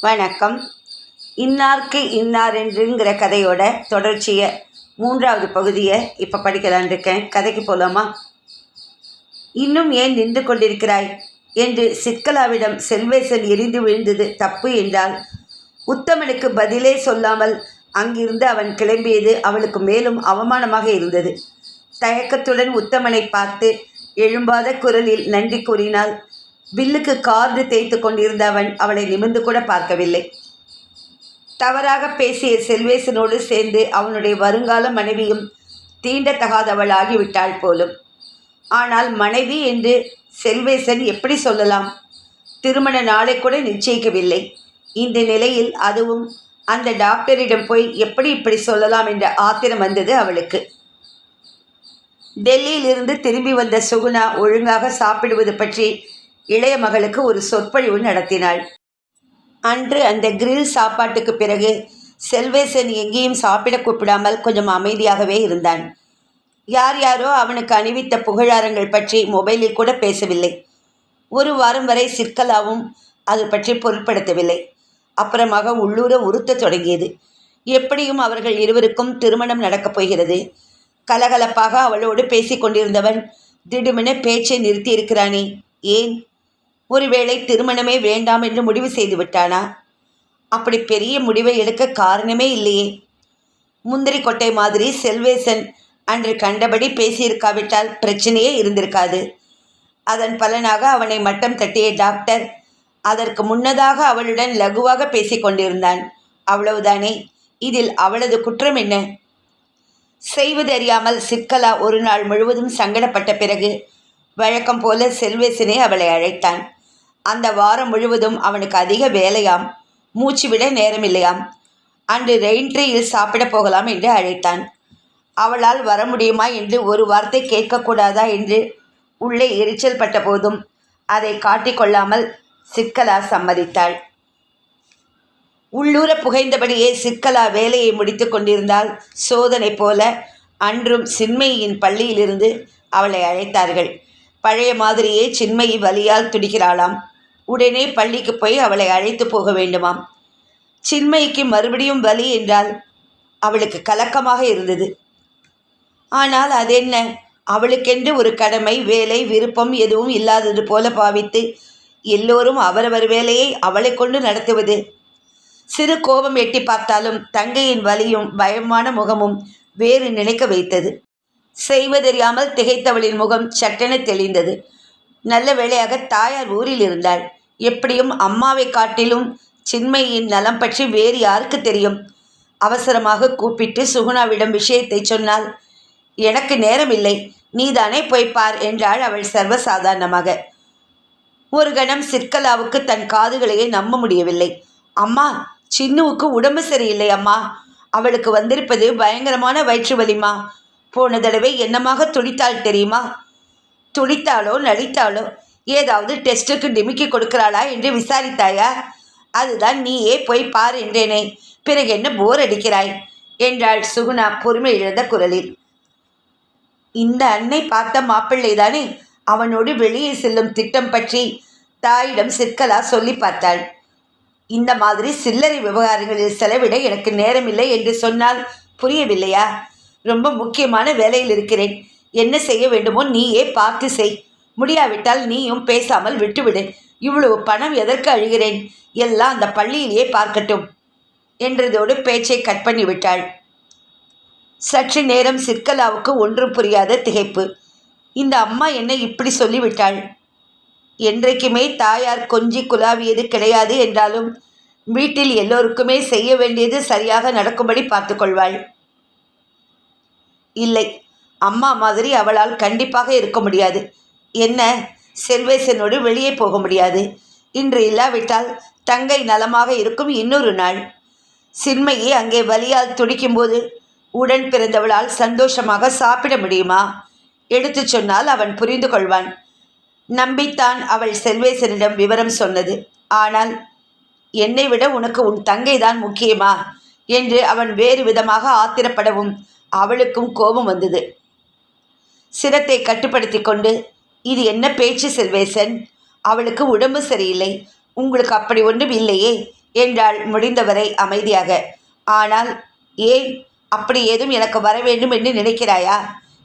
வணக்கம். இன்னார்க்கு இன்னார் என்றுங்கிற கதையோட தொடர்ச்சியை மூன்றாவது பகுதியை இப்போ படிக்கலான் இருக்கேன். கதைக்கு போகலாமா இன்னும் ஏன் நின்று கொண்டிருக்கிறாய்? என்று சிற்கலாவிடம் செல்வேசன் எரிந்து விழுந்தது தப்பு என்றால் உத்தமனுக்கு பதிலே சொல்லாமல் அங்கிருந்து அவன் கிளம்பியது அவளுக்கு மேலும் அவமானமாக இருந்தது. தயக்கத்துடன் உத்தமனை பார்த்து எழும்பாத குரலில் நன்றி கூறினாள். வில்லுக்கு கார்டு தேய்த்து கொண்டிருந்த அவன் அவளை நிமிர்ந்து கூட பார்க்கவில்லை. தவறாக பேசிய செல்வேசனோடு சேர்ந்து அவனுடைய வருங்கால மனைவியும் தீண்டத்தகாதவள் ஆகிவிட்டாள் போலும். ஆனால் மனைவி என்று செல்வேசன் எப்படி சொல்லலாம்? திருமண நாளை கூட நிச்சயிக்கவில்லை. இந்த நிலையில் அதுவும் அந்த டாக்டரிடம் போய் எப்படி இப்படி சொல்லலாம் என்ற ஆத்திரம் வந்தது அவளுக்கு. டெல்லியிலிருந்து திரும்பி வந்த சுகுணா ஒழுங்காக சாப்பிடுவது பற்றி இளைய மகளுக்கு ஒரு சொற்பொழிவு நடத்தினாள். அன்று அந்த கிரில் சாப்பாட்டுக்கு பிறகு செல்வேசன் எங்கேயும் சாப்பிட கூப்பிடாமல் கொஞ்சம் அமைதியாகவே இருந்தான். யார் யாரோ அவனுக்கு அணிவித்த புகழாரங்கள் பற்றி மொபைலில் கூட பேசவில்லை. ஒரு வாரம் வரை சிக்கலாவும் அது பற்றி பொருட்படுத்தவில்லை. அப்புறமாக உள்ளூர உறுத்த தொடங்கியது. எப்படியும் அவர்கள் இருவருக்கும் திருமணம் நடக்கப் போகிறது. கலகலப்பாக அவளோடு பேசிக் கொண்டிருந்தவன் திடுமென பேச்சை நிறுத்தியிருக்கிறானே ஏன்? ஒருவேளை திருமணமே வேண்டாம் என்று முடிவு செய்து விட்டானா? அப்படி பெரிய முடிவை எடுக்க காரணமே இல்லையே. முந்திரி கொட்டை மாதிரி செல்வேசன் அன்று கண்டபடி பேசியிருக்காவிட்டால் பிரச்சனையே இருந்திருக்காது. அதன் பலனாக அவனை மட்டம் தட்டிய டாக்டர் அதற்கு முன்னதாக அவளுடன் லகுவாக பேசிக்கொண்டிருந்தான் அவ்வளவுதானே? இதில் அவளது குற்றம் என்ன? செய்வதறியாமல் சிக்கலா ஒரு நாள் முழுவதும் சங்கடப்பட்ட பிறகு வழக்கம் போல செல்வேசனே அவளை அழைத்தான். அந்த வாரம் முழுவதும் அவனுக்கு அதிக வேலையாம். மூச்சு விட நேரமில்லையாம். அன்று ரெயின்ட்ரியில் சாப்பிட போகலாம் என்று அழைத்தான். அவளால் வர முடியுமா என்று ஒரு வார்த்தை கேட்கக்கூடாதா என்று உள்ளே எரிச்சல் பட்ட போதும் அதை காட்டிக்கொள்ளாமல் சிக்கலா சம்மதித்தாள். உள்ளூர புகைந்தபடியே சிக்கலா வேலையை முடித்து கொண்டிருந்தால் சோதனை போல அன்றும் சின்மையின் பள்ளியிலிருந்து அவளை அழைத்தார்கள். பழைய மாதிரியே சின்மயி வலியால் துடிக்கிறாளாம். உடனே பள்ளிக்கு போய் அவளை அழைத்து போக வேண்டுமாம். சின்மயிக்கு மறுபடியும் வலி என்றால் அவளுக்கு கலக்கமாக இருந்தது. ஆனால் அதென்ன? அவளுக்கென்று ஒரு கடமை வேலை விருப்பம் எதுவும் இல்லாதது போல பாவித்து எல்லோரும் அவரவர் வேலையை அவளை கொண்டு நடத்துவது. சிறு கோபம் எட்டி பார்த்தாலும் தங்கையின் வலியும் பயமான முகமும் வேறு நினைக்க வைத்தது. செய்வதறியாமல் திகைத்தவளின் முகம் சட்டென தெளிந்தது. நல்ல வேளையாக தாயார் ஊரில் இருந்தாள். எப்படியும் அம்மாவை காட்டிலும் சின்மையின் நலம் பற்றி வேறு யாருக்கு தெரியும்? அவசரமாக கூப்பிட்டு சுகுணாவிடம் விஷயத்தை சொன்னால் எனக்கு நேரமில்லை நீதானே போய் பார் என்றாள் அவள் சர்வசாதாரணமாக. ஒரு கணம் சிற்கலாவுக்கு தன் காதுகளையே நம்ப முடியவில்லை. அம்மா சின்னுவுக்கு உடம்பு சரியில்லை அம்மா. அவளுக்கு வந்திருப்பது பயங்கரமான வயிற்று வலிமா போன தடவை என்னமாக துடித்தாள் தெரியுமா? துடித்தாளோ நடித்தாளோ ஏதாவது டெஸ்ட்டுக்கு டிமிக்கி கொடுக்கிறாளா என்று விசாரித்தாயா? அதுதான் நீயே போய் பார் என்றேனே. பிறகு என்ன போர் அடிக்கிறாய்? என்றாள் சுகுணா பொறுமை இழந்த குரலில். இந்த அன்னை பார்த்த மாப்பிள்ளை தானே அவனோடு வெளியே செல்லும் திட்டம் பற்றி தாயிடம் சிற்கலா சொல்லி பார்த்தாள். இந்த மாதிரி சில்லறை விவகாரங்களில் செலவிட எனக்கு நேரமில்லை என்று சொன்னால் புரியவில்லையா? ரொம்ப முக்கியமான வேலையில் இருக்கிறேன். என்ன செய்ய வேண்டுமோ நீயே பார்த்து செய். முடியாவிட்டால் நீயும் பேசாமல் விட்டுவிடு. இவ்வளவு பணம் எதற்கு அழுகிறேன்? எல்லாம் அந்த பள்ளியிலேயே பார்க்கட்டும் என்றதோடு பேச்சை கட் பண்ணிவிட்டாள். சற்று நேரம் சிற்கலாவுக்கு ஒன்றும் புரியாத திகைப்பு. இந்த அம்மா என்ன இப்படி சொல்லிவிட்டாள்? என்றைக்குமே தாயார் கொஞ்சி குலாவியது கிடையாது என்றாலும் வீட்டில் எல்லோருக்குமே செய்ய வேண்டியது சரியாக நடக்கும்படி பார்த்துக்கொள்வாள். இல்லை அம்மா மாதிரி அவளால் கண்டிப்பாக இருக்க முடியாது. என்ன? செல்வேசனோடு வெளியே போக முடியாது. இன்று இல்லாவிட்டால் தங்கை நலமாக இருக்கும் இன்னொரு நாள். சின்மையை அங்கே வலியால் துடிக்கும்போது உடன் பிறந்தவளால் சந்தோஷமாக சாப்பிட முடியுமா? எடுத்து சொன்னால் அவன் புரிந்து கொள்வான். நம்பித்தான் அவள் செல்வேசனிடம் விவரம் சொன்னது. ஆனால் என்னை விட உனக்கு உன் தங்கை தான் முக்கியமா? என்று அவன் வேறு விதமாக ஆத்திரப்படவும் அவளுக்கும் கோபம் வந்தது. சிரத்தை கட்டுப்படுத்தி கொண்டு இது என்ன பேச்சு செல்வேசன்? அவளுக்கு உடம்பு சரியில்லை. உங்களுக்கு அப்படி ஒன்றும் இல்லையே என்றாள் முடிந்தவரை அமைதியாக. ஆனால் ஏன்? அப்படி ஏதும் எனக்கு வர வேண்டும் என்று நினைக்கிறாயா?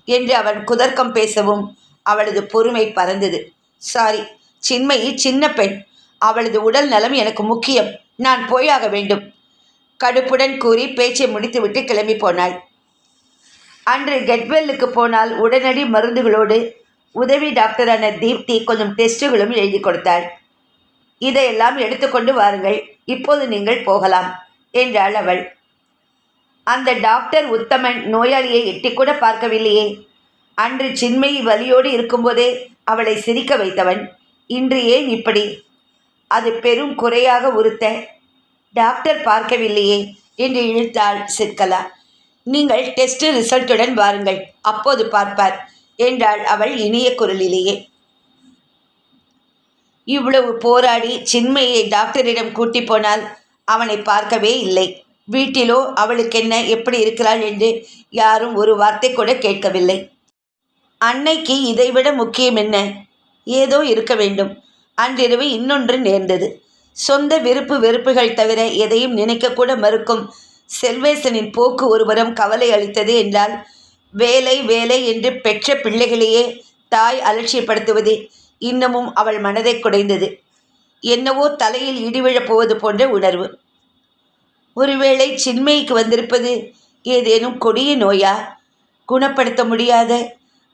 என்று அவன் குதர்க்கம் பேசவும் அவளது பொறுமை பறந்தது. சாரி சின்மயி சின்ன பெண். அவளது உடல் நலம் எனக்கு முக்கியம். நான் போயாக வேண்டும். கடுப்புடன் கூறி பேச்சை முடித்துவிட்டு கிளம்பி போனாள். அன்று கெட்வெல்லுக்கு போனால் உடனடி மருந்துகளோடு உதவி டாக்டரான தீப்தி கொஞ்சம் டெஸ்ட்டுகளும் எழுதி கொடுத்தாள். இதையெல்லாம் எடுத்துக்கொண்டு வாருங்கள். இப்போது நீங்கள் போகலாம் என்றாள் அவள். அந்த டாக்டர் உத்தமன் நோயாளியை எட்டிக்கூட பார்க்கவில்லையே. அன்று சின்மயி வலியோடு இருக்கும்போதே அவளை சிரிக்க வைத்தவன். இன்று ஏன் இப்படி? அது பெரும் குறையாக உறுத்த டாக்டர் பார்க்கவில்லையே என்று இழுத்தாள் சிற்கலா. நீங்கள் டெஸ்ட் ரிசல்ட்டுடன் வாருங்கள். அப்போது பார்ப்பார். என்றாள் அவள் இனிய குரலிலேயே. இவ்வளவு போராடி சின்மையை டாக்டரிடம் கூட்டி போனால் அவனை பார்க்கவே இல்லை. வீட்டிலோ அவளுக்கென்ன எப்படி இருக்கிறாள் என்று யாரும் ஒரு வார்த்தை கூட கேட்கவில்லை. அன்னைக்கு இதைவிட முக்கியம் என்ன? ஏதோ இருக்க வேண்டும். அன்றிரவு இன்னொன்று நேர்ந்தது. சொந்த விருப்பு வெறுப்புகள் தவிர எதையும் நினைக்கக்கூட மறுக்கும் செல்வேசனின் போக்கு ஒருபுறம் கவலை அளித்தது என்றால் வேலை வேலை என்று பெற்ற பிள்ளைகளையே தாய் அலட்சியப்படுத்துவது. இன்னமும் அவள் மனதை குடைந்தது. என்னவோ தலையில் இடிவிழப் போவது போன்ற உணர்வு. ஒருவேளை சின்மைக்கு வந்திருப்பது ஏதேனும் கொடிய நோயா? குணப்படுத்த முடியாத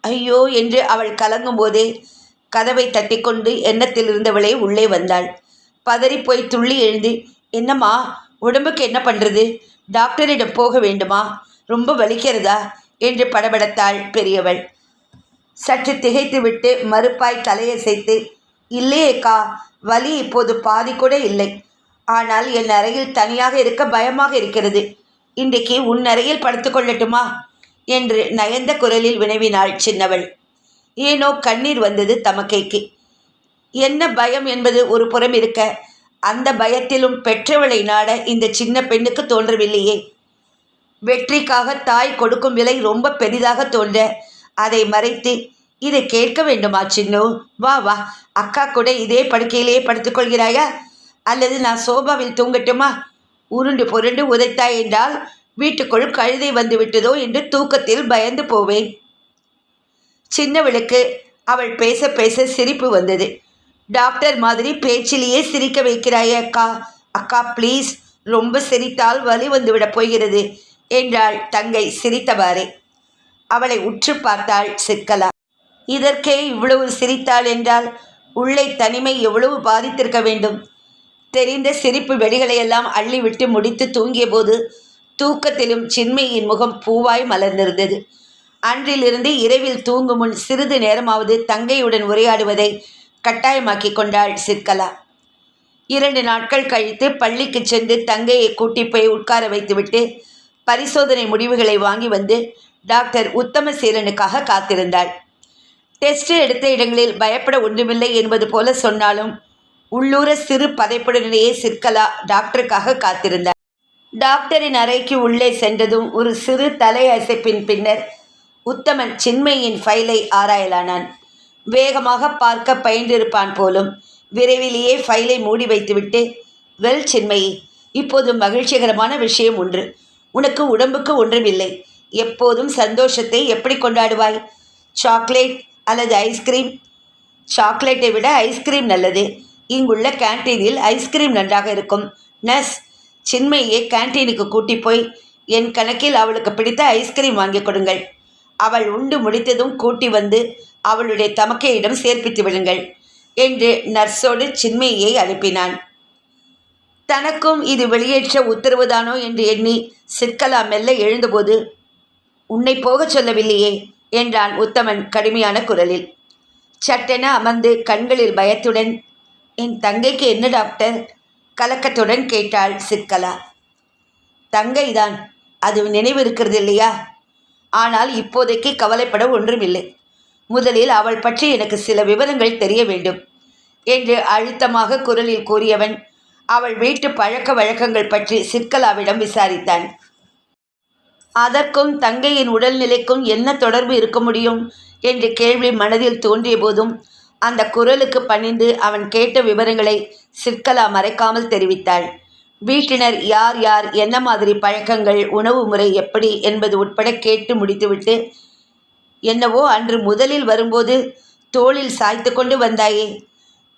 ஐயோ என்று அவள் கலங்கும் போதே கதவை தட்டிக்கொண்டு எண்ணத்தில் இருந்தவளே உள்ளே வந்தாள். பதறிப்போய் துள்ளி எழுந்து என்னம்மா உடம்புக்கு என்ன பண்ணுறது டாக்டரிடம் போக வேண்டுமா? ரொம்ப வலிக்கிறதா? என்று படபடத்தாள் பெரியவள். சற்று திகைத்துவிட்டு மறுப்பாய் தலையசைத்து இல்லையேக்கா வலி இப்போது பாதி கூட இல்லை. ஆனால் என் அறையில் தனியாக இருக்க பயமாக இருக்கிறது. இன்றைக்கு உன் அறையில் படுத்துக்கொள்ளட்டுமா என்று நயந்த குரலில் வினவினாள் சின்னவள். ஏனோ கண்ணீர் வந்தது தமக்கைக்கு. என்ன பயம் என்பது ஒரு புறம் இருக்க அந்த பயத்திலும் பெற்றவளை நாட இந்த சின்ன பெண்ணுக்கு தோன்றவில்லையே. வெற்றிக்காக தாய் கொடுக்கும் விலை ரொம்ப பெரிதாக தோன்ற அதை மறைத்து இதை கேட்க வேண்டுமா சின்னு? வா வா. அக்கா கூட இதே படுக்கையிலேயே படுத்துக்கொள்கிறாயா அல்லது நான் சோபாவில் தூங்கட்டுமா? உருண்டு புரண்டு உதைத்தாய் என்றால் வீட்டுக்குள் கழுதை வந்து விட்டதோ என்று தூக்கத்தில் பயந்து போவேன். சின்னவளுக்கு அவள் பேச பேச சிரிப்பு வந்தது. டாக்டர் மாதிரி பேச்சிலேயே சிரிக்க வைக்கிறாயே அக்கா. அக்கா ப்ளீஸ். ரொம்ப சிரித்தால் வலி வந்துவிடப் போகிறது என்றாள் தங்கை சிரித்தவாறே. அவளை உற்று பார்த்தாள் சிற்கலா. இதற்கே இவ்வளவு சிரித்தாள் என்றால் உள்ளே தனிமை எவ்வளவு பாதித்திருக்க வேண்டும்? தெரிந்த சிரிப்பு வெடிகளையெல்லாம் அள்ளிவிட்டு முடித்து தூங்கிய போது தூக்கத்திலும் சின்மையின் முகம் பூவாய் மலர்ந்திருந்தது. அன்றிலிருந்து இரவில் தூங்கும் முன் சிறிது நேரமாவது தங்கையுடன் உரையாடுவதை கட்டாயமாக்கி கொண்டாள் சிற்கலா. இரண்டு நாட்கள் கழித்து பள்ளிக்கு சென்று தங்கையை கூட்டி போய் உட்கார வைத்துவிட்டு பரிசோதனை முடிவுகளை வாங்கி வந்து டாக்டர் உத்தமசீலனுக்காக காத்திருந்தாள். டெஸ்ட் எடுத்த இடங்களில் பயப்பட ஒன்றுமில்லை என்பது போல சொன்னாலும் உள்ளூர சிறு பதைப்புடனேயே சிற்கலா டாக்டருக்காக காத்திருந்தார் டாக்டரின் அறைக்கு உள்ளே சென்றதும் ஒரு சிறு தலை அசைப்பின் பின்னர் உத்தமன் சின்மையின் ஃபைலை ஆராயலானான். வேகமாக பார்க்க பயின்றிருப்பான் போலும். விரைவிலேயே ஃபைலை மூடி வைத்துவிட்டு வெல் சின்மயி இப்போது மகிழ்ச்சிகரமான விஷயம் ஒன்று. உனக்கு உடம்புக்கு ஒன்றுமில்லை. எப்போதும் சந்தோஷத்தை எப்படி கொண்டாடுவாய்? சாக்லேட் அல்லது ஐஸ்கிரீம் சாக்லேட்டை விட ஐஸ்கிரீம் நல்லது. இங்குள்ள கேன்டீனில் ஐஸ்கிரீம் நன்றாக இருக்கும். நர்ஸ் சின்மையை கேன்டீனுக்கு கூட்டி போய் என் கணக்கில் அவளுக்கு பிடித்த ஐஸ்கிரீம் வாங்கி கொடுங்கள். அவள் உண்டு முடித்ததும் கூட்டி வந்து அவளுடைய தமக்கையிடம் சேர்ப்பித்து விடுங்கள் என்று நர்ஸோடு சின்மையை அனுப்பினான். தனக்கும் இது வெளியேற்ற உத்தரவுதானோ என்று எண்ணி சிற்கலா மெல்ல எழுந்தபோது உன்னை போகச் சொல்லவில்லையே என்றான் உத்தமன் கடுமையான குரலில். சட்டென அமர்ந்து கண்களில் பயத்துடன் என் தங்கைக்கு என்ன டாக்டர்? கலக்கத்துடன் கேட்டாள் சிற்கலா. தங்கைதான் அது நினைவு இருக்கிறது இல்லையா? ஆனால் இப்போதைக்கு கவலைப்பட ஒன்றுமில்லை. முதலில் அவள் பற்றி எனக்கு சில விவரங்கள் தெரிய வேண்டும் என்று அழுத்தமாக குரலில் கூறியவன் அவள் வீட்டு பழக்க வழக்கங்கள் பற்றி சிற்கலாவிடம் விசாரித்தான். அதற்கும் தங்கையின் உடல்நிலைக்கும் என்ன தொடர்பு இருக்க முடியும்? என்று கேள்வி மனதில் தோன்றிய போதும் அந்த குரலுக்கு பணிந்து அவன் கேட்ட விவரங்களை சிற்கலா மறைக்காமல் தெரிவித்தாள். வீட்டினர் யார் யார் என்ன மாதிரி பழக்கங்கள் உணவு முறை எப்படி என்பது உட்பட கேட்டு முடித்துவிட்டு என்னவோ அன்று முதலில் வரும்போது தோளில் சாய்த்து கொண்டு வந்தாயே.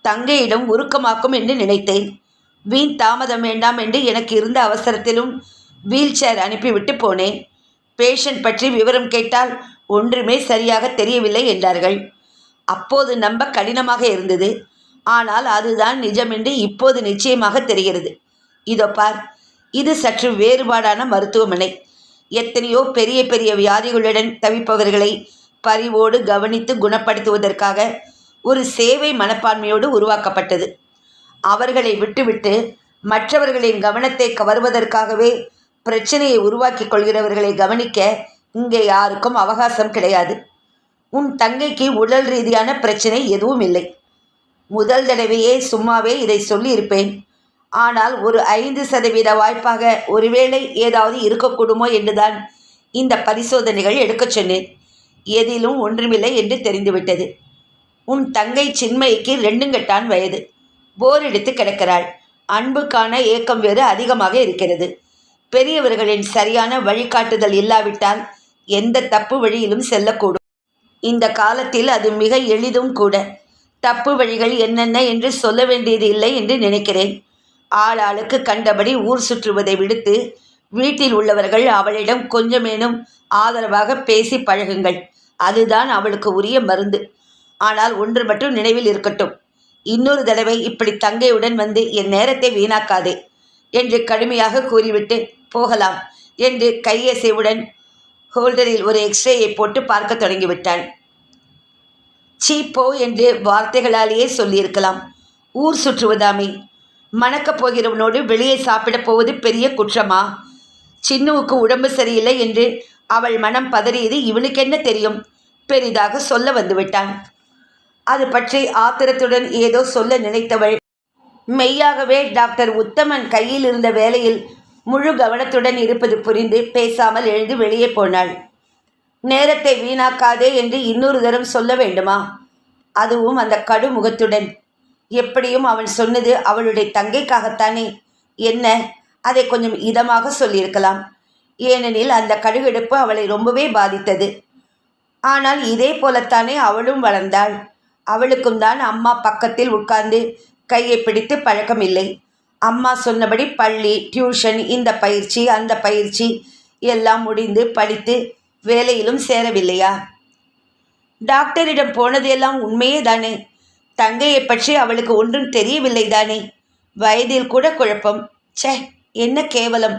தங்கையிடம் உருக்கமாக்கும் என்று நினைத்தேன். வீண் தாமதம் வேண்டாம் என்று எனக்கு இருந்த அவசரத்திலும் வீல் சேர் அனுப்பிவிட்டு போனேன். பேஷண்ட் பற்றி விவரம் கேட்டால் ஒன்றுமே சரியாக தெரியவில்லை என்றார்கள். அப்போது நம்ப கடினமாக இருந்தது. ஆனால் அதுதான் நிஜம் என்று இப்போது நிச்சயமாக தெரிகிறது. இதோ பார் இது சற்று வேறுபாடான மருத்துவமனை. எத்தனையோ பெரிய பெரிய வியாதிகளுடன் தவிப்பவர்களை பரிவோடு கவனித்து குணப்படுத்துவதற்காக ஒரு சேவை மனப்பான்மையோடு உருவாக்கப்பட்டது. அவர்களை விட்டுவிட்டு மற்றவர்களின் கவனத்தை கவர்வதற்காகவே பிரச்சனையை உருவாக்கி கொள்கிறவர்களை கவனிக்க இங்கே யாருக்கும் அவகாசம் கிடையாது. உன் தங்கைக்கு உடல் ரீதியான பிரச்சனை எதுவும் இல்லை. முதல் தடவையே சும்மாவே இதை சொல்லியிருப்பேன். ஆனால் ஒரு ஐந்து சதவீத வாய்ப்பாக ஒருவேளை ஏதாவது இருக்கக்கூடுமோ என்றுதான் இந்த பரிசோதனைகள் எடுக்கச் சொன்னேன். எதிலும் ஒன்றுமில்லை என்று தெரிந்துவிட்டது. உன் தங்கை சின்மயிக்கு ரெண்டுங்கட்டான் வயது. போர் எடுத்து கிடக்கிறாள். அன்புக்கான ஏக்கம் வேறு அதிகமாக இருக்கிறது. பெரியவர்களின் சரியான வழிகாட்டுதல் இல்லாவிட்டால் எந்த தப்பு வழியிலும் செல்லக்கூடும். இந்த காலத்தில் அது மிக எளிதும் கூட. தப்பு வழிகள் என்னென்ன என்று சொல்ல வேண்டியது இல்லை என்று நினைக்கிறேன். ஆளாளுக்கு கண்டபடி ஊர் சுற்றுவதை விடுத்து வீட்டில் உள்ளவர்கள் அவளிடம் கொஞ்சமேனும் ஆதரவாக பேசி பழகுங்கள். அதுதான் அவளுக்கு உரிய மருந்து. ஆனால் ஒன்று மட்டும் நினைவில் இருக்கட்டும். இன்னொரு தடவை இப்படி தங்கையுடன் வந்து என் நேரத்தை வீணாக்காதே என்று கடுமையாக கூறிவிட்டு போகலாம் என்று கையசைவுடன் ஹோல்டரில் ஒரு எக்ஸ்ரேயை போட்டு பார்க்க தொடங்கிவிட்டான். சீப்போ என்று வார்த்தைகளாலேயே சொல்லியிருக்கலாம். ஊர் சுற்றுவதாமே. மணக்கப் போகிறவனோடு வெளியே சாப்பிடப் போவது பெரிய குற்றமா? சின்னுவுக்கு உடம்பு சரியில்லை என்று அவள் மனம் பதறியது இவனுக்கென்ன தெரியும்? பெரிதாக சொல்ல வந்துவிட்டான். அது பற்றி ஆத்திரத்துடன் ஏதோ சொல்ல நினைத்தவள். மெய்யாகவே டாக்டர் உத்தமன் கையில் இருந்த வேலையில் முழு கவனத்துடன் இருப்பது புரிந்து பேசாமல் எழுந்து வெளியே போனாள். நேரத்தை வீணாக்காதே என்று இன்னொரு தரம் சொல்ல வேண்டுமா? அதுவும் அந்த கடுமுகத்துடன். எப்படியும் அவன் சொன்னது அவளுடைய தங்கைக்காகத்தானே. என்ன? அதை கொஞ்சம் இதமாக சொல்லியிருக்கலாம். ஏனெனில் அந்த கடுகெடுப்பு அவளை ரொம்பவே பாதித்தது. ஆனால் இதே போலத்தானே அவளும் வளர்ந்தாள். அவளுக்கும் தான் அம்மா பக்கத்தில் உட்கார்ந்து கையை பிடித்து பழக்கம் இல்லை அம்மா சொன்னபடி பள்ளி டியூஷன் இந்த பயிற்சி அந்த பயிற்சி எல்லாம் முடிந்து படித்து வேலையிலும் சேரவில்லையா? டாக்டரிடம் போனதெல்லாம் உண்மையே தானே தங்கையை பற்றி அவளுக்கு ஒன்றும் தெரியவில்லை தானே வயதில் கூட குழப்பம். சே என்ன கேவலம்.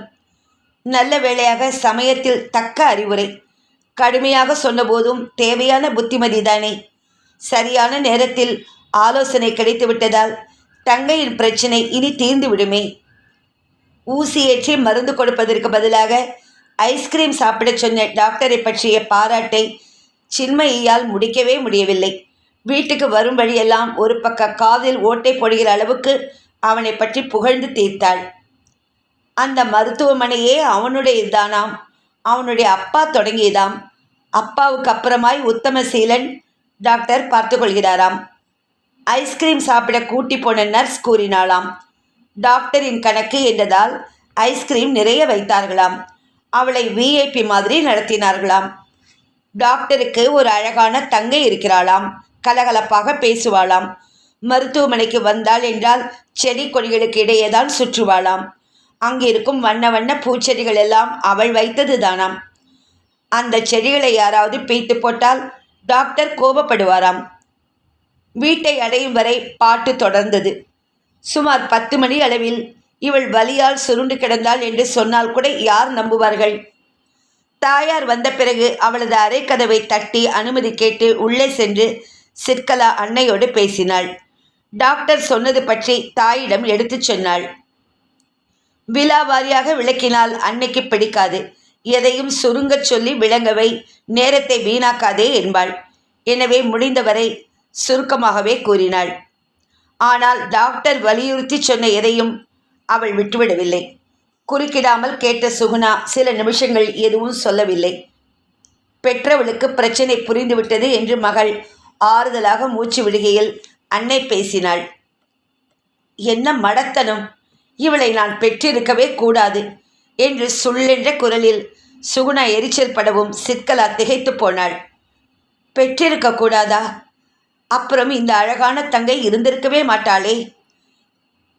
நல்ல வேளையாக சமயத்தில் தக்க அறிவுரை. கடுமையாக சொன்னபோதும் தேவையான புத்திமதி தானே சரியான நேரத்தில் ஆலோசனை கிடைத்துவிட்டதால் தங்கையின் பிரச்சனை இனி தீர்ந்து விடுமே ஊசி ஏற்றி மருந்து கொடுப்பதற்கு பதிலாக ஐஸ்கிரீம் சாப்பிடச் சொன்ன டாக்டரை பற்றிய பாராட்டை சின்மயியால் முடிக்கவே முடியவில்லை. வீட்டுக்கு வரும் வழியெல்லாம் ஒரு பக்க காதில் ஓட்டை போடுகிற அளவுக்கு அவனை பற்றி புகழ்ந்து தீர்த்தாள். அந்த மருத்துவமனையே அவனுடையதானாம் அவனுடைய அப்பா தொடங்கியதாம். அப்பாவுக்கு அப்புறமாய் உத்தமசீலன் டாக்டர் பார்த்து கொள்கிறாராம் ஐஸ்கிரீம் சாப்பிட கூட்டி போன நர்ஸ் கூறினாளாம். டாக்டரின் கணக்கு என்றதால் ஐஸ்கிரீம் நிறைய வைத்தார்களாம். அவளை விஐபி மாதிரி நடத்தினார்களாம். டாக்டருக்கு ஒரு அழகான தங்கை இருக்கிறாளாம். கலகலப்பாக பேசுவாளாம். மருத்துவமனைக்கு வந்தாள் என்றால் செடி கொடிகளுக்கு இடையே தான் சுற்றுவாளாம். அங்கிருக்கும் வண்ண வண்ண பூச்செடிகள் எல்லாம் அவள் வைத்தது தானாம் அந்த செடிகளை யாராவது பீத்து போட்டால் டாக்டர் கோபப்படுவாராம். வீட்டை அடையும் வரை பாட்டு தொடர்ந்தது. சுமார் பத்து மணி அளவில் இவள் வலியால் சுருண்டு கிடந்தாள் என்று சொன்னால் கூட யார் நம்புவார்கள்? தாயார் வந்த பிறகு அவளது அறைக்கதவை தட்டி அனுமதி கேட்டு உள்ளே சென்று சிற்கலா அன்னையோடு பேசினாள். டாக்டர் சொன்னது பற்றி தாயிடம் எடுத்துச் சொன்னாள். விலாவாரியாக விளக்கினால் அன்னைக்கு பிடிக்காது. எதையும் சுருங்கச் சொல்லி விளங்கவை நேரத்தை வீணாக்காதே என்பாள். எனவே முடிந்தவரை சுருக்கமாகவே கூறினாள். ஆனால் டாக்டர் வலியுறுத்தி சொன்ன எதையும் அவள் விட்டுவிடவில்லை. குறுக்கிடாமல் கேட்ட சுகுணா சில நிமிஷங்கள் எதுவும் சொல்லவில்லை. பெற்றவளுக்கு பிரச்சனை புரிந்துவிட்டது என்று மகள் ஆறுதலாக மூச்சு விடுகையில் அன்னை பேசினாள். என்ன மடத்தனம்! இவளை நான் பெற்றிருக்கவே கூடாது என்று சுள்ளென்ற குரலில் சுகுணா எரிச்சல் படவும் சிற்கலா திகைத்து போனாள். பெற்றிருக்க கூடாதா? அப்புறம் இந்த அழகான தங்கை இருந்திருக்கவே மாட்டாளே.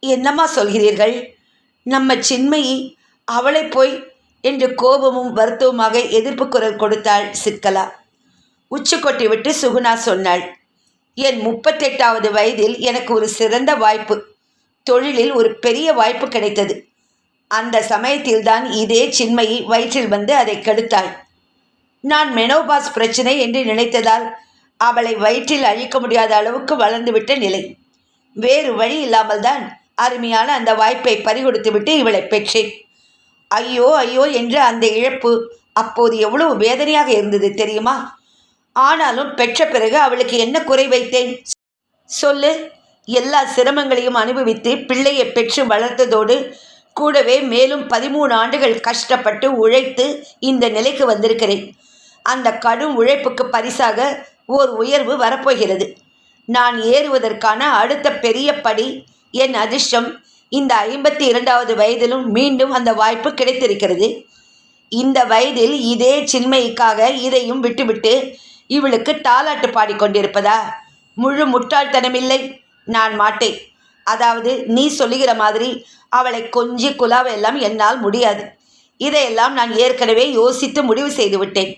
என்னம்மா சொல்கிறீர்கள்? நம்ம சின்மயி அவளை போய் என்று கோபமும் வருத்தவுமாக எதிர்ப்பு குரல் கொடுத்தாள் சிற்கலா உச்சி கொட்டி விட்டு சுகுணா சொன்னாள். என் முப்பத்தெட்டாவது வயதில் எனக்கு ஒரு சிறந்த வாய்ப்பு. தொழிலில் ஒரு பெரிய வாய்ப்பு கிடைத்தது. அந்த சமயத்தில்தான் இதே சின்மயி வயிற்றில் வந்து அதை கெடுத்தாள். நான் மெனோபாஸ் பிரச்சனை என்று நினைத்ததால் அவளை வயிற்றில் அழிக்க முடியாத அளவுக்கு வளர்ந்துவிட்ட நிலை. வேறு வழி இல்லாமல் தான் அருமையான அந்த வாய்ப்பை பறிகொடுத்துவிட்டு இவளை பெற்றேன். ஐயோ ஐயோ என்று அந்த இழப்பு அப்போது எவ்வளவு வேதனையாக இருந்தது தெரியுமா? ஆனாலும் பெற்ற பிறகு அவளுக்கு என்ன குறை வைத்தேன்? சொல்லு. எல்லா சிரமங்களையும் அனுபவித்து பிள்ளையை பெற்று வளர்த்ததோடு கூடவே மேலும் பதிமூணு ஆண்டுகள் கஷ்டப்பட்டு உழைத்து இந்த நிலைக்கு வந்திருக்கிறேன். அந்த கடும் உழைப்புக்கு பரிசாக ஓர் உயர்வு வரப்போகிறது. நான் ஏறுவதற்கான அடுத்த பெரிய படி என் அதிர்ஷ்டம் இந்த ஐம்பத்தி இரண்டாவது வயதிலும் மீண்டும் அந்த வாய்ப்பு கிடைத்திருக்கிறது. இந்த வயதில் இதே சின்மைக்காக இதையும் விட்டுவிட்டு இவளுக்கு தாலாட்டு பாடிக்கொண்டிருப்பதா? முழு முட்டாள்தனமில்லை. நான் மாட்டேன். அதாவது நீ சொல்லுகிற மாதிரி அவளை கொஞ்சி குலாவெல்லாம் என்னால் முடியாது. இதையெல்லாம் நான் ஏற்கனவே யோசித்து முடிவு செய்து விட்டேன்.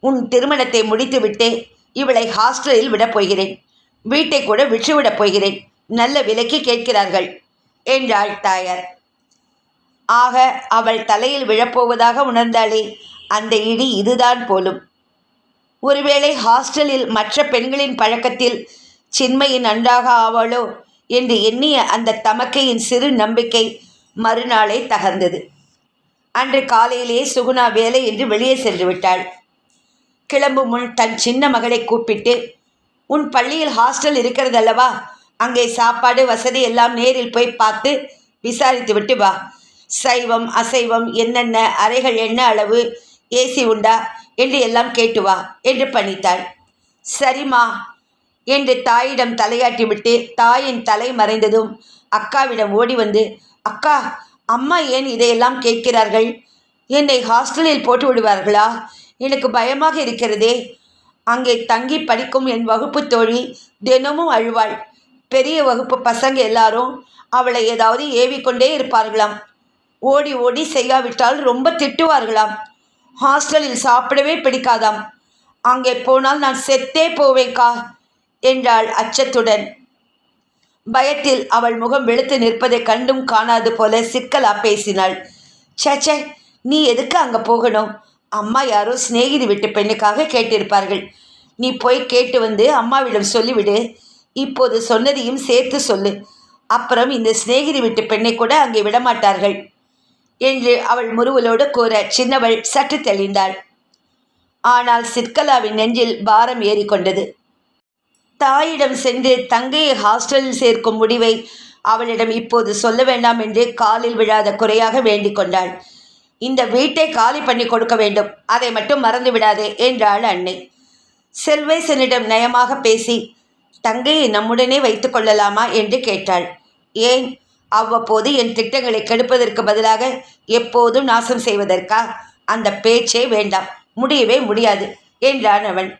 உன் திருமணத்தை முடித்துவிட்டு இவளை ஹாஸ்டலில் விடப் போகிறேன். வீட்டை கூட விற்றுவிடப் போகிறேன். நல்ல விலைக்கு கேட்கிறார்கள். என்றாள் தாயார். ஆக அவள் தலையில் விழப்போவதாக உணர்ந்தாளே அந்த இடி இதுதான் போலும். ஒருவேளை ஹாஸ்டலில் மற்ற பெண்களின் பழக்கத்தில் சின்மையின் நன்றாக ஆவாளோ என்று எண்ணிய அந்த தமக்கையின் சிறு நம்பிக்கை மறுநாளே தகர்ந்தது. அன்று காலையிலே சுகுணா வேலை என்று வெளியே சென்று விட்டாள். கிளம்பும் முன் தன் சின்ன மகளை கூப்பிட்டு உன் பள்ளியில் ஹாஸ்டல் இருக்கிறதல்லவா? அங்கே சாப்பாடு வசதி எல்லாம் நேரில் போய் பார்த்து விசாரித்து விட்டு வா. சைவம் அசைவம் என்னென்ன அறைகள் என்ன அளவு ஏசி உண்டா? என்று எல்லாம் கேட்டு வா என்று பணித்தாள். சரிம்மா என்று தாயிடம் தலையாட்டிவிட்டு தாயின் தலை மறைந்ததும் அக்காவிடம் ஓடி வந்து அக்கா அம்மா ஏன் இதையெல்லாம் கேட்கிறார்கள்? என்னை ஹாஸ்டலில் போட்டு விடுவார்களா? எனக்கு பயமாக இருக்கிறதே. அங்கே தங்கி படிக்கும் என் வகுப்பு தோழி தினமும் அழுவாள். பெரிய வகுப்பு பசங்க எல்லாரும் அவளை ஏதாவது ஏவிக்கொண்டே இருப்பார்களாம். ஓடி ஓடி செய்யாவிட்டால் ரொம்ப திட்டுவார்களாம். ஹாஸ்டலில் சாப்பிடவே பிடிக்காதாம். அங்கே போனால் நான் செத்தே போவேன்க்கா என்றாள் அச்சத்துடன். பயத்தில் அவள் முகம் வெளுத்து நிற்பதை கண்டும் காணாது போல சிக்கலா பேசினாள். சேச்சே நீ எதுக்கு அங்கே போகணும்? அம்மா யாரோ சிநேகிதி விட்டு பெண்ணுக்காக கேட்டிருப்பார்கள். நீ போய் கேட்டு வந்து அம்மாவிடம் சொல்லிவிடு. இப்போது சொன்னதையும் சேர்த்து சொல்லு. அப்புறம் இந்த சிநேகிதி விட்டு பெண்ணை கூட அங்கே விடமாட்டார்கள். என்று அவள் முறுவலோடு கூற சின்னவள் சற்று தெளிந்தாள். ஆனால் சிற்கலாவின் நெஞ்சில் பாரம் ஏறிக்கொண்டது. தாயிடம் சென்று தங்கையை ஹாஸ்டலில் சேர்க்கும் முடிவை அவளிடம் இப்போது சொல்ல வேண்டாம் என்று காலில் விழாத குறையாக வேண்டிக் கொண்டாள். இந்த வீட்டை காலி பண்ணி கொடுக்க வேண்டும். அதை மட்டும் மறந்து விடாதே என்றாள் அன்னை. செல்வேசனிடம் நயமாக பேசி தங்கையை நம்முடனே வைத்து கொள்ளலாமா என்று கேட்டாள். ஏன்? அவ்வப்போது என் திட்டங்களை கெடுப்பதற்கு பதிலாக எப்போதும் நாசம் செய்வதற்கா? அந்த பேச்சே வேண்டாம். முடியவே முடியாது என்றான் அவன்.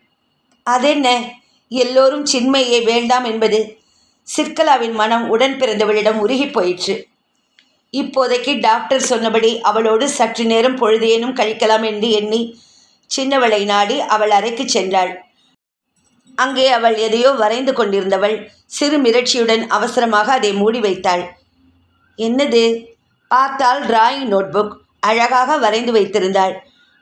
அதென்ன? எல்லோரும் சின்மையே வேண்டாம் என்பது. சிற்கலாவின் மனம் உடன் பிறந்தவளிடம் உருகி போயிற்று. இப்போதைக்கு டாக்டர் சொன்னபடி அவளோடு சற்று நேரம் பொழுதேனும் கழிக்கலாம் என்று எண்ணி சின்னவளை நாடி அவள் அறைக்கு சென்றாள். அங்கே அவள் எதையோ வரைந்து கொண்டிருந்தவள் சிறு மிரட்சியுடன் அவசரமாக அதை மூடி வைத்தாள். என்னது? பார்த்தால் டிராயிங் நோட்புக் அழகாக வரைந்து வைத்திருந்தாள்.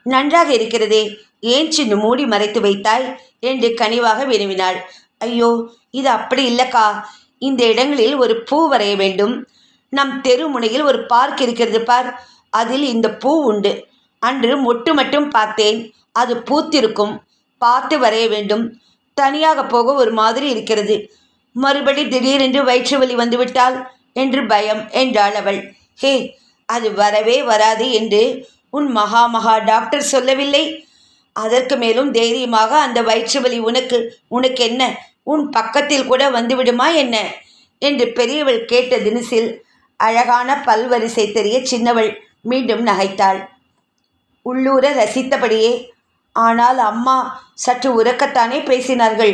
நன்றாக இருக்கிறதே ஏன் சின்ன மூடி மறைத்து வைத்தாய்? என்று கனிவாக வினவினாள். ஐயோ இது அப்படி இல்லக்கா. இந்த இடங்களில் ஒரு பூ வரைய வேண்டும். நம் தெரு முனையில் ஒரு பார்க் இருக்கிறது பார். அதில் இந்த பூ உண்டு. அன்று மொட்டு மட்டும் பார்த்தேன். அது பூத்திருக்கும். பார்த்து வரைய வேண்டும். தனியாக போக ஒரு மாதிரி இருக்கிறது. மறுபடி திடீரென்று வயிற்று வலி வந்துவிட்டால் என்று பயம் என்றாள் அவள். ஹே அது வரவே வராது என்று உன் மகா மகா டாக்டர் சொல்லவில்லை? அதற்கு மேலும் தைரியமாக அந்த வயிற்று வலி உனக்கு உனக்கு என்ன உன் பக்கத்தில் கூட வந்துவிடுமா என்ன? என்று பெரியவள் கேட்ட தினசில் அழகான பல்வரிசை தெரிய சின்னவள் மீண்டும் நகைத்தாள். உள்ளூர ரசித்தபடியே ஆனால் அம்மா சற்று உறக்கத்தானே பேசினார்கள்.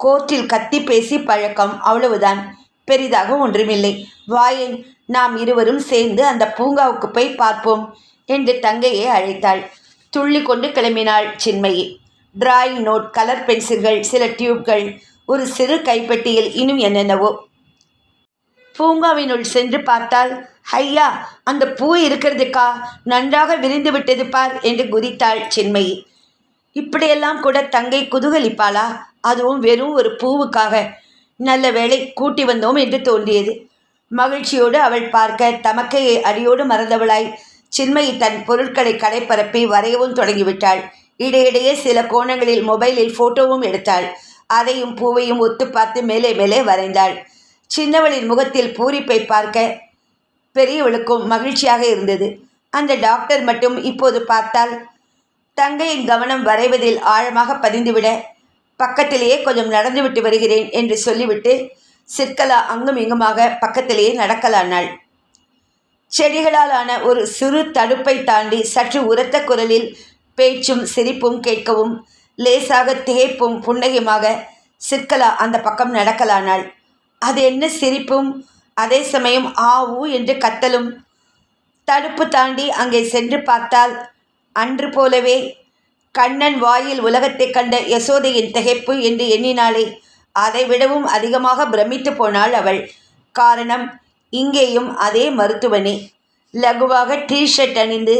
கோர்ட்டில் கத்தி பேசி பழக்கம் அவ்வளவுதான். பெரிதாக ஒன்றுமில்லை. வாயேன் நாம் இருவரும் சேர்ந்து அந்த பூங்காவுக்கு போய் பார்ப்போம் என்று தங்கையை அழைத்தாள். துள்ளி கொண்டு கிளம்பினாள் சின்மயி. டிராயிங் நோட் கலர் பென்சில்கள் சில டியூப்கள் ஒரு சிறு கைப்பெட்டியில் இன்னும் என்னென்னவோ. பூங்காவினுள் சென்று பார்த்தால் ஐயா அந்த பூ இருக்கிறதுக்கா? நன்றாக விரிந்து விட்டது பார் என்று குதித்தாள் சின்மயி. இப்படியெல்லாம் கூட தங்கை குதூகலிப்பாளா? அதுவும் வெறும் ஒரு பூவுக்காக. நல்ல வேளை கூட்டி வந்தோம் என்று தோன்றியது. மகிழ்ச்சியோடு அவள் பார்க்க தமக்கையை அடியோடு மறந்தவளாய் சின்மயி தன் பொருட்களை கடைப்பரப்பி வரையவும் தொடங்கிவிட்டாள். இடையிடையே சில கோணங்களில் மொபைலில் ஃபோட்டோவும் எடுத்தாள். அதையும் பூவையும் ஒத்து பார்த்து மேலே மேலே வரைந்தாள். சின்னவளின் முகத்தில் பூரிப்பை பார்க்க பெரியவளுக்கும் மகிழ்ச்சியாக இருந்தது. அந்த டாக்டர் மட்டும் இப்போது பார்த்தால் தங்கையின் கவனம் வரைவதில் ஆழமாக பதிந்துவிட பக்கத்திலேயே கொஞ்சம் நடந்துவிட்டு வருகிறேன் என்று சொல்லிவிட்டு சிற்கலா அங்கும் இங்குமாக பக்கத்திலேயே நடக்கலானாள். செடிகளால் ஆன ஒரு சிறு தடுப்பை தாண்டி சற்று உரத்த குரலில் பேச்சும் சிரிப்பும் கேட்கவும் லேசாக திகைப்பும் புன்னகையுமாக சிற்கலா அந்த பக்கம் நடக்கலானாள். அது என்ன சிரிப்பும்? அதே சமயம் ஆ ஊ என்று கத்தலும். தடுப்பு தாண்டி அங்கே சென்று பார்த்தால் அன்று போலவே கண்ணன் வாயில் உலகத்தை கண்ட யசோதையின் திகைப்பு என்று எண்ணினாளே. அதை விடவும் அதிகமாக பிரமித்து போனாள் அவள். காரணம் இங்கேயும் அதே மருத்துவனே. லகுவாக டிஷர்ட் அணிந்து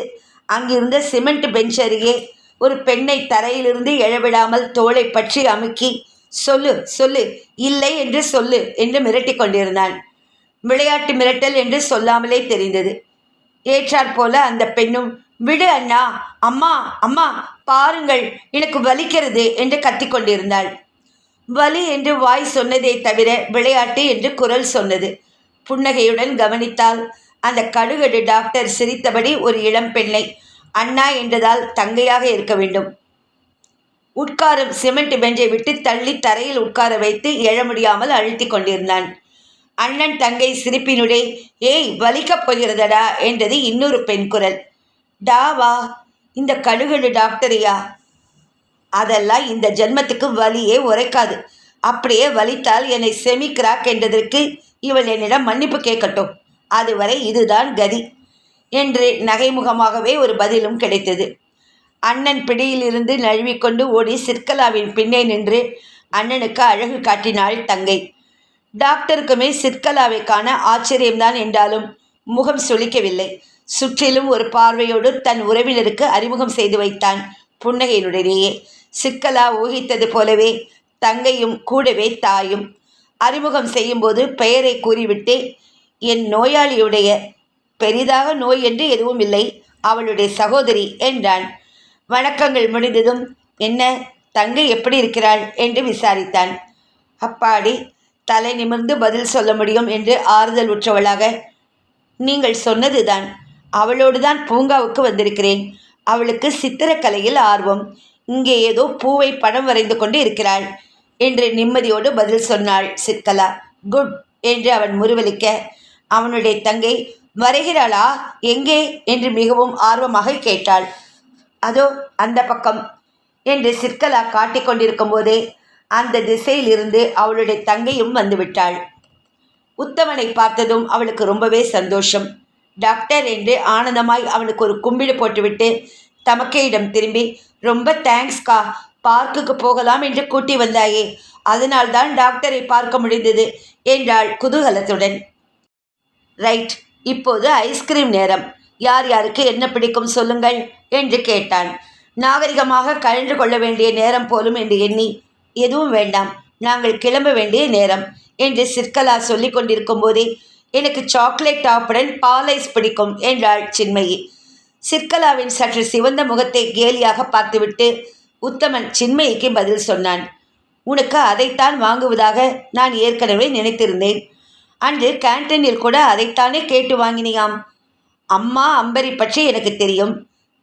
அங்கிருந்த சிமெண்ட் பெஞ்ச் அருகே ஒரு பெண்ணை தரையிலிருந்து எழவிடாமல் தோளை பற்றி அமுக்கி சொல்லு சொல்லு இல்லை என்று சொல்லு என்று மிரட்டி கொண்டிருந்தான். விளையாட்டு மிரட்டல் என்று சொல்லாமலே தெரிந்தது. ஏற்றாற்போல அந்த பெண்ணும் விடு அண்ணா அம்மா அம்மா பாருங்கள் எனக்கு வலிக்கிறது என்று கத்திக்கொண்டிருந்தாள். வலி என்று வாய் சொன்னதே தவிர விளையாட்டு என்று குரல் சொன்னது. புன்னகையுடன் கவனித்தால் அந்த கடுகடு டாக்டர் சிரித்தபடி ஒரு இளம் பெண்ணை அண்ணா என்றதால் தங்கையாக இருக்க வேண்டும். உட்காரும் சிமெண்ட் பெஞ்சை விட்டு தள்ளி தரையில் உட்கார வைத்து எழ முடியாமல் அழுத்தி கொண்டிருந்தான். அண்ணன் தங்கை சிரிப்பினுடே ஏய் வலிக்கப் போகிறதடா? என்றது இன்னொரு பெண் குரல். டாவா இந்த கடுகடு டாக்டரியா? அதெல்லாம் இந்த ஜென்மத்துக்கு வலியே உரைக்காது. அப்படியே வலித்தால் என்னை செமி கிராக் என்றதற்கு இவள் என்னிடம் மன்னிப்பு கேட்கட்டும். அதுவரை இதுதான் கதி என்று நகைமுகமாகவே ஒரு பதிலும் கிடைத்தது. அண்ணன் பிடியிலிருந்து நழுவிக்கொண்டு ஓடி சிற்கலாவின் பின்னே நின்று அண்ணனுக்கு அழகு காட்டினாள் தங்கை. டாக்டருக்குமே சிற்கலாவை காண ஆச்சரியம்தான் என்றாலும் முகம் சுளிக்கவில்லை. சுற்றிலும் ஒரு பார்வையோடு தன் உறவினருக்கு அறிமுகம் செய்து வைத்தான். புன்னகையினுடனேயே சிக்கலா ஊகித்தது போலவே தங்கையும் கூடவே தாயும். அறிமுகம் செய்யும்போது பெயரை கூறிவிட்டு என் நோயாளியுடைய பெரிதாக நோய் என்று எதுவும் இல்லை அவளுடைய சகோதரி என்றான். வணக்கங்கள் முடிந்ததும் என்ன தங்கை எப்படி இருக்கிறாள்? என்று விசாரித்தான். அப்பாடி தலை நிமிர்ந்து பதில் சொல்ல முடியும் என்று ஆறுதல் உற்றவளாக நீங்கள் சொன்னதுதான். அவளோடு தான் பூங்காவுக்கு வந்திருக்கிறேன். அவளுக்கு சித்திரக்கலையில் ஆர்வம். இங்கே ஏதோ பூவை படம் வரைந்து கொண்டு இருக்கிறாள் என்று நிம்மதியோடு பதில் சொன்னாள் சிற்கலா குட் என்று அவன் முறுவலிக்க. அவனுடைய தங்கை வரைகிறாளா? எங்கே? என்று மிகவும் ஆர்வமாக கேட்டாள். அதோ அந்த பக்கம் என்று சிற்கலா காட்டிக்கொண்டிருக்கும் போதே அந்த திசையிலிருந்து அவளுடைய தங்கையும் வந்துவிட்டாள் உத்தமனை பார்த்ததும் அவளுக்கு ரொம்பவே சந்தோஷம். டாக்டர் என்று ஆனந்தமாய் அவனுக்கு ஒரு கும்பிடு போட்டுவிட்டு தமக்கையிடம் திரும்பி ரொம்ப தேங்க்ஸ்கா பார்க்குக்கு போகலாம் என்று கூட்டி வந்தாயே. அதனால்தான் டாக்டரை பார்க்க முடிந்தது என்றாள் குதூகலத்துடன். ரைட் இப்போது ஐஸ்கிரீம் நேரம். யார் யாருக்கு என்ன பிடிக்கும் சொல்லுங்கள் என்று கேட்டான். நாகரிகமாக கழன்று கொள்ள வேண்டிய நேரம் போலும் என்று எண்ணி எதுவும் வேண்டாம் நாங்கள் கிளம்ப வேண்டிய நேரம் என்று சிற்கலா சொல்லி கொண்டிருக்கும் போதே எனக்கு சாக்லேட் டாப்புடன் பாலைஸ் பிடிக்கும் என்றாள் சின்மயி. சிற்கலாவின் சற்று சிவந்த முகத்தை கேலியாக பார்த்துவிட்டு உத்தமன் சின்மயிக்கு பதில் சொன்னான் உனக்கு அதைத்தான் வாங்குவதாக நான் ஏற்கனவே நினைத்திருந்தேன். அன்று கேன்டீனில் கூட அதைத்தானே கேட்டு வாங்கினியாம். அம்மா அம்பரி பற்றி எனக்கு தெரியும்.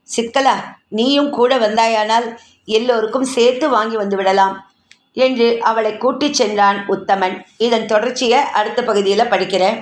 சிற்கலா நீயும் கூட வந்தாயானால் எல்லோருக்கும் சேர்த்து வாங்கி வந்து விடலாம் என்று அவளை கூட்டிச் சென்றான் உத்தமன். இதன் தொடர்ச்சியை அடுத்த பகுதியில் படிக்கிறேன்.